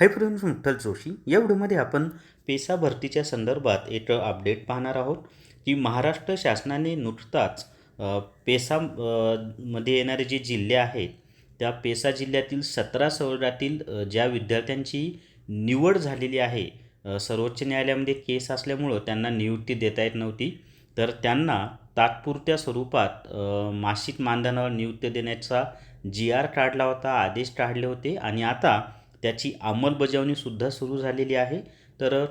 Hi friends Vitthal Joshi या व्हिडिओमध्ये आपण पेसा भरतीच्या संदर्भात एक अपडेट पाहणार आहोत की महाराष्ट्र शासनाने नुकताच पेसा मध्ये येणारे जे जिल्हे आहेत त्या पेसा जिल्ह्यातील सतरा सवर्गातील ज्या विद्यार्थ्यांची निवड झालेली आहे सर्वोच्च न्यायालयामध्ये केस असल्यामुळं त्यांना नियुक्ती देता येत नव्हती. तर त्यांना तात्पुरत्या स्वरूपात मासिक मानधनावर नियुक्ती देण्याचा जी आर काढला होता आदेश काढले होते. आणि आता त्याची अंमलबजावणीसुद्धा सुरू झालेली आहे. तर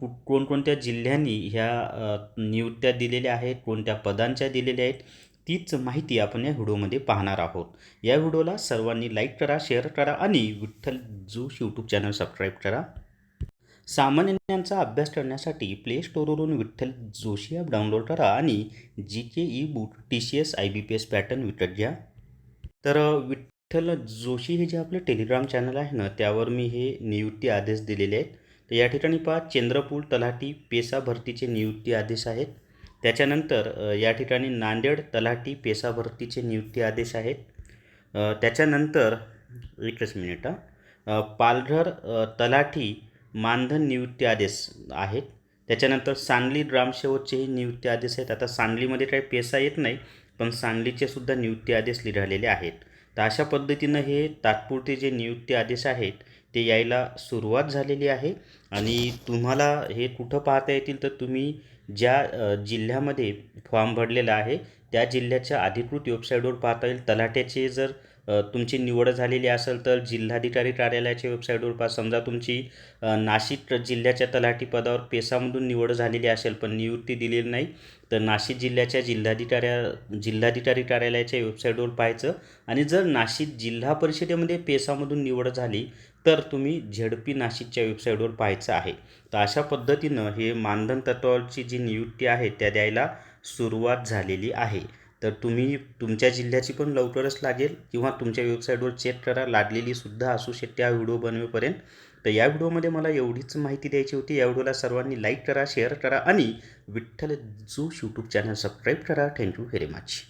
कु कोणकोणत्या जिल्ह्यांनी ह्या नियुक्त्या दिलेल्या आहेत कोणत्या पदांच्या दिलेल्या आहेत तीच माहिती आपण या व्हिडिओमध्ये पाहणार आहोत. या व्हिडिओला सर्वांनी लाईक करा शेअर करा आणि Vitthal Josh YouTube channel subscribe करा. सामान्यांचा अभ्यास करण्यासाठी प्ले स्टोरवरून विठ्ठल जोशी ॲप डाउनलोड करा आणि G K e book T C S I B P S pattern विकत घ्या. तर अ, विठ्ठल जोशी हे जे आपलं टेलिग्राम चॅनल आहे ना त्यावर मी हे नियुक्ती आदेश दिलेले आहेत. तर या ठिकाणी पहा चंद्रपूर तलाठी पेसा भरतीचे नियुक्ती आदेश आहेत. त्याच्यानंतर या ठिकाणी नांदेड तलाठी पेसा भरतीचे नियुक्ती आदेश आहेत. त्याच्यानंतर एकच मिनिट हा. पालघर तलाठी मानधन नियुक्ती आदेश आहेत. त्याच्यानंतर सांगली ग्रामसेवकचेही नियुक्ती आदेश आहेत. आता सांगलीमध्ये काही पेसा येत नाही पण सांगलीचे सुद्धा नियुक्ती आदेश लिहिलेले आहेत. तर अशा पद्धतीनं हे तात्पुरते जे नियुक्ती आदेश आहेत ते यायला सुरुवात झालेली आहे. आणि तुम्हाला हे कुठं पाहता येतील तर तुम्ही ज्या जिल्ह्यामध्ये फॉर्म भरलेला आहे त्या जिल्ह्याच्या अधिकृत वेबसाईटवर पाहता येईल. तलाट्याचे जर तुमची निवड झालेली असेल तर जिल्हाधिकारी कार्यालयाच्या वेबसाईटवर पहा. समजा तुमची नाशिक जिल्ह्याच्या तलाठी पदावर पेसामधून निवड झालेली असेल पण नियुक्ती दिलेली नाही तर नाशिक जिल्ह्याच्या जिल्हाधिकाऱ्या जिल्हाधिकारी कार्यालयाच्या वेबसाईटवर पाहायचं. आणि जर नाशिक जिल्हा परिषदेमध्ये पेसामधून निवड झाली तर तुम्ही झेडपी नाशिकच्या वेबसाईटवर पाहायचं आहे. तर अशा पद्धतीनं हे मानधन तत्वावरची जी नियुक्ती आहे त्या द्यायला सुरुवात झालेली आहे. तर तुम्ही तुमच्या जिल्ह्याची पण लवकरच लागेल किंवा तुमच्या वेबसाईटवर चेक करा. लागलेलीसुद्धा असू शकते हा व्हिडिओ बनवेपर्यंत. तर या व्हिडिओमध्ये मला एवढीच माहिती द्यायची होती. या व्हिडिओला सर्वांनी लाईक करा शेअर करा आणि Vitthal Josh YouTube channel subscribe करा. Thank you very much.